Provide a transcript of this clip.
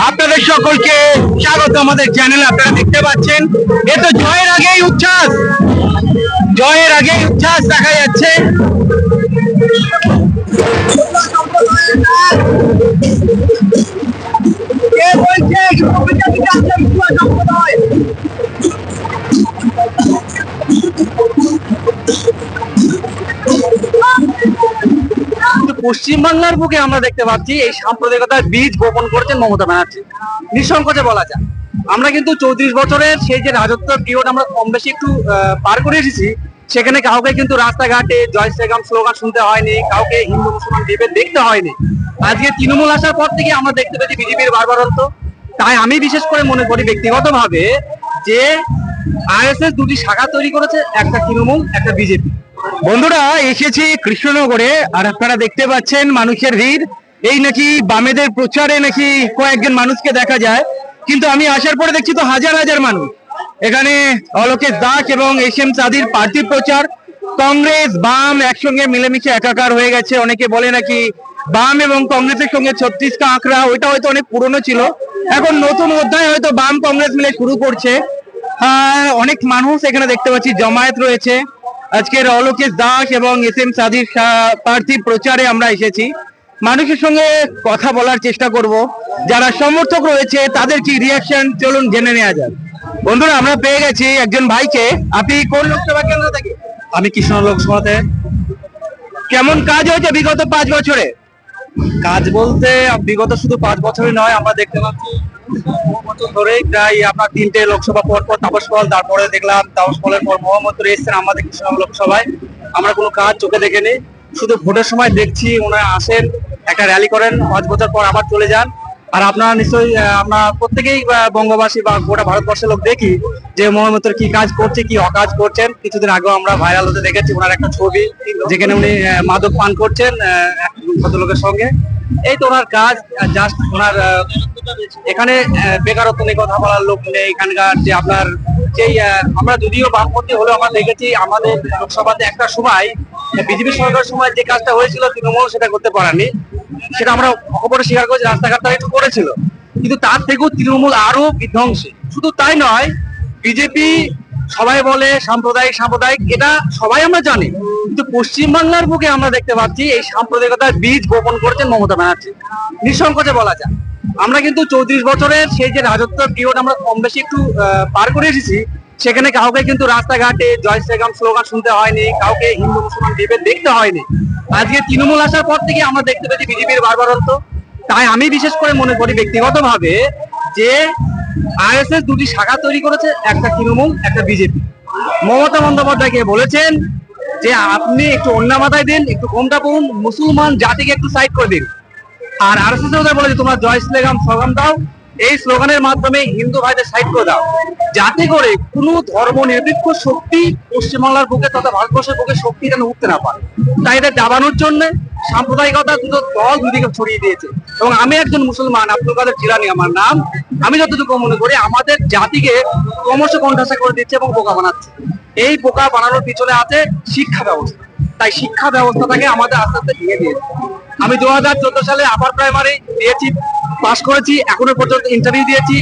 আপনাদের সকলকে স্বাগত আমাদের চ্যানেলে আপনারা দেখতে পাচ্ছেন। এ তো জয়ের আগেই উচ্ছ্বাস। জয়ের আগেই উচ্ছ্বাস দেখা যাচ্ছে। পশ্চিমবাংলার বুকে আমরা দেখতে পাচ্ছি এই সাম্প্রদায়িকতার বীজ বপন করেছেন মমতা ব্যানার্জি। নিঃসংকোচে বলা যায়। আমরা কিন্তু চৌত্রিশ বছরের সেই যে রাজত্ব পিরিয়ড আমরা কম বেশি একটু পার করে এসেছি, সেখানে কাউকে কিন্তু রাস্তাঘাটে জয় শ্রীরাম স্লোগান শুনতে হয়নি, কাউকে হিন্দু মুসলমান বিভেদ দেখতে হয়নি। আজকে তৃণমূল আসার পর থেকে আমরা দেখতে পেয়েছি বিজেপির বারবার বারবারন্ত। তাই আমি বিশেষ করে মনে করি ব্যক্তিগতভাবে যে আইএসএস দুটি শাখা তৈরি করেছে, একটা তৃণমূল, একটা বিজেপি। বন্ধুরা, এসেছি কৃষ্ণনগরে, আর আপনারা দেখতে পাচ্ছেন মানুষের ভিড়। এই নাকি বামেদের প্রচারে নাকি কয়েকজন মানুষকে দেখা যায়। কিন্তু আমি আসার পরে দেখছি তো হাজার হাজার মানুষ। এখানে অলোকেশ দাস এবং এস এম সাদির পার্টি প্রচার। কংগ্রেস, বাম একসঙ্গে মিলেমিশে একাকার হয়ে গেছে। অনেকে বলে নাকি বাম এবং কংগ্রেসের সঙ্গে ছত্রিশটা আঁকড়া, ওইটা হয়তো অনেক পুরনো ছিল। এখন নতুন অধ্যায় হয়তো বাম কংগ্রেস মিলে শুরু করছে। অনেক মানুষ এখানে দেখতে পাচ্ছি, জমায়েত রয়েছে। আজকের অলোকেশ দাস এবং এস এম সাদির প্রার্থী প্রচারে আমরা এসেছি। মানুষের সঙ্গে কথা বলার চেষ্টা করব। যারা সমর্থক রয়েছে তাদের কি রিয়াকশন চলুন জেনে নেওয়া যাক। বন্ধুরা আমরা পেয়ে গেছি একজন ভাইকে। আপনি কোন লোকসভা কেন্দ্র থেকে? আমি কৃষ্ণ লোকসভাতে। কেমন কাজ হয়েছে বিগত পাঁচ বছরে? কাজ বলতে বিগত শুধু পাঁচ বছরই নয় আমরা দেখতে পাচ্ছি ধরেই প্রায় আপনার তিনটে লোকসভা পর পর তারপরে দেখলাম পর এসছেন আমাদের লোকসভায়। আমরা কোনো কাজ চোখে দেখিনি, শুধু ভোটের সময় দেখছি ওনারা আসেন, একটা র্যালি করেন, পাঁচ বছর পর আবার চলে যান। আর আপনারা নিশ্চয়ই আমরা প্রত্যেকেই বঙ্গবাসী বা গোটা ভারতবর্ষের লোক দেখি যে মোহাম্মদের কি কাজ করছে, কি অকাজ করছেন। কিছুদিন আগেও আমরা ভাইরাল হতে দেখেছি, ওনার একটা ছবি, যেখানে উনি মাদক পান করছেন ভদ্রলোকের সঙ্গে। এই তো ওনার কাজ জাস্ট ওনার এখানে বেকারত্ব নিয়ে কথা বলার লোক নেই, এখানকার যে আপনার যেই আমরা যদিও বামপন্থী হলেও আমরা দেখেছি আমাদের লোকসভাতে একটা সময়, বিজেপি সরকারের সময় যে কাজটা হয়েছিল তৃণমূল সেটা করতে পারেনি। সেটা আমরা অকপটে স্বীকার করছি, রাস্তাঘাট তারা একটু করেছিল। কিন্তু তার থেকেও তৃণমূল আরও বিধ্বংসী। শুধু তাই নয়, বিজেপি সবাই বলে সাম্প্রদায়িক সাম্প্রদায়িক, এটা সবাই আমরা জানি। কিন্তু পশ্চিমবাংলার বুকে আমরা দেখতে পাচ্ছি এই সাম্প্রদায়িকতার বীজ বপন করেছেন মমতা ব্যানার্জি। নিঃসংকোচে বলা যায়। আমরা কিন্তু চৌত্রিশ বছরের সেই যে রাজত্ব পিরিয়ড আমরা কম বেশি একটু পার করে এসেছি, সেখানে কাউকে কিন্তু রাস্তাঘাটে জয় শ্রীরাম স্লোগান শুনতে হয়নি, কাউকে হিন্দু মুসলমান বিভেদ দেখতে হয়নি। আজকে তৃণমূল আসার পর থেকে আমরা দেখতে পেয়েছি বিজেপির বারবারন্ত। তাই আমি বিশেষ করে মনে করি ব্যক্তিগতভাবে যে আরএসএস দুটি শাখা তৈরি করেছে, একটা তৃণমূল, একটা বিজেপি। মমতা বন্দ্যোপাধ্যায়কে বলেছেন যে আপনি একটু অন্য মাথায় দিন, একটু ঘোমটা পড়ুন মুসলমান জাতিকে একটু সাইড করে দিন। আর এর বলে যে, তোমরা জয় শ্রীরাম স্লোগান দাও। এই স্লোগানের মাধ্যমে হিন্দু ভাইদের সাইড করে দাও। যাতে করে কোনো ধর্ম নিরপেক্ষ শক্তি পশ্চিমবাংলার বুকে তথা ভারতবর্ষের বুকে শক্তি যেন উঠতে না পারে। তাই এটা দাবানোর জন্য সাম্প্রদায়িকতা দুটো দল দুদিকে ছড়িয়ে দিয়েছে। এবং আমি একজন মুসলমান আব্দুল কাদের জিলানি আমার নাম আমি যতটুকু মনে করি, আমাদের জাতিকে ক্রমশ কণ্ঠাসা করে দিচ্ছে এবং বোকা বানাচ্ছে। এই বোকা বানানোর পিছনে আছে শিক্ষা ব্যবস্থা। তাই শিক্ষা ব্যবস্থাটাকে আমাদের আস্তে আস্তে ভেঙে দিয়েছে। আমি দু হাজার চোদ্দ সালে আপার প্রাইমারি দিয়েছি পাশ করেছি, এখনও পর্যন্ত ইন্টারভিউ দিয়েছি।